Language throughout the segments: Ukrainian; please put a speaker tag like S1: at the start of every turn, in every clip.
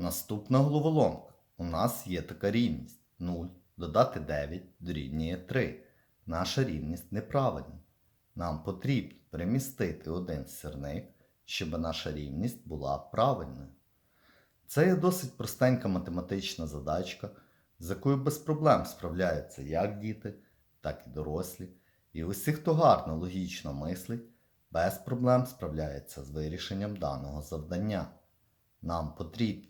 S1: Наступна головоломка. У нас є така рівність 0 додати 9 дорівнює 3. Наша рівність неправильна. Нам потрібно перемістити один сірник, щоб наша рівність була правильною. Це є досить простенька математична задачка, з якою без проблем справляються як діти, так і дорослі. І усі, хто гарно логічно мислить, без проблем справляється з вирішенням даного завдання. Нам потрібно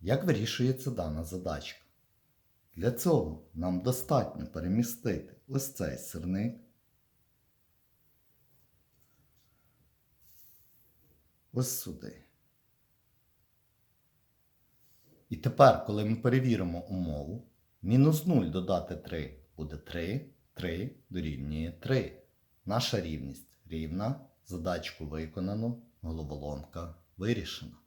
S1: Як вирішується дана задачка? Для цього нам достатньо перемістити ось цей сирник, ось сюди. І тепер, коли ми перевіримо умову, мінус 0 додати 3 буде 3, 3 дорівнює 3. Наша рівність рівна, задачку виконано, головоломка вирішена.